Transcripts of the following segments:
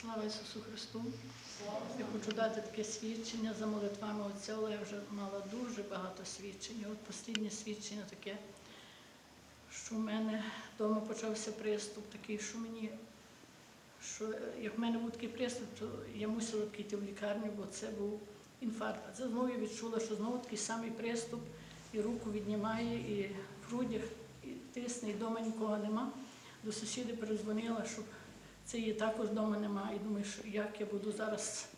Слава Ісусу Христу! Я хочу дати таке свідчення за молитвами отця Олега. Я вже мала дуже багато свідчень. От останнє свідчення таке, що в мене вдома почався приступ, такий, що мені, що як в мене був такий приступ, то я мусила йти в лікарню, бо це був інфаркт. Це знову я відчула, що знову такий самий приступ, і руку віднімає, і в грудях і тисне, і вдома нікого нема. До сусіди перезвонила, щоб це її також вдома немає. І думаю, що як я буду зараз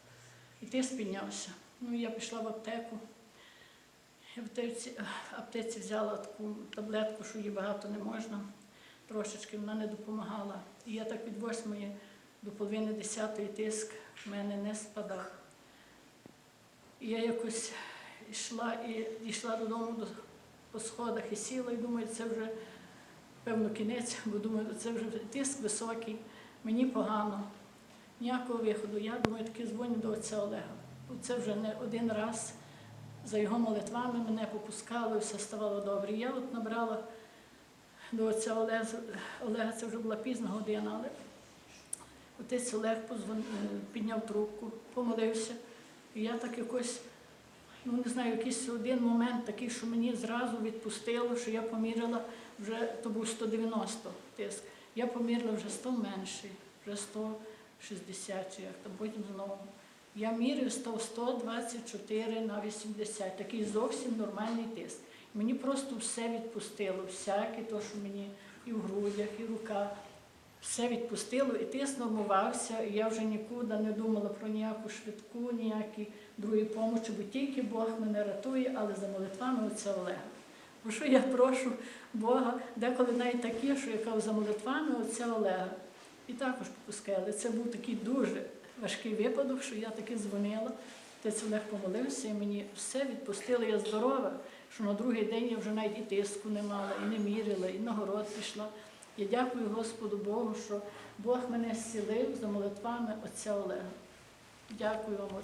і тиск піднявся. Ну, я пішла в аптеку. Я в аптеці, аптеці взяла таку таблетку, що її багато не можна. Трошечки вона не допомагала. І я так від восьмої до половини десятої тиск в мене не спадав. І я якось йшла і йшла додому до, по сходах і сіла, і думаю, це вже певно кінець, бо думаю, це вже тиск високий, мені погано, ніякого виходу. Я думаю, таки дзвоню до отця Олега. Це вже не один раз за його молитвами мене попускало, і все ставало добре. Я от набрала до отця Олега, Олега, це вже була пізна година, але отець Олег е, підняв трубку, помолився. І я так якось, ну не знаю, якийсь один момент такий, що мені зразу відпустило, що я поміряла вже, то був 190 тиск. Я поміряла вже 100 менший, вже 160 чи як там, потім знову. Я міряю став 124 на 80, такий зовсім нормальний тиск. Мені просто все відпустило, всяке, то, що мені і в грудях, і рука, все відпустило, і тиск нормувався, і я вже нікуди не думала про ніяку швидку, ніякі другі помочі, бо тільки Бог мене рятує, але за молитвами отця Олега. Бо що я прошу Бога, деколи навіть такі, що я кажу, за молитвами отця Олега. І також попускали. Це був такий дуже важкий випадок, що я таки дзвонила. Отець Олег помолився і мені все відпустило, я здорова, що на другий день я вже навіть і тиску не мала, і не міряла, і на город пішла. Я дякую Господу Богу, що Бог мене зцілив за молитвами отця Олега. Дякую вам.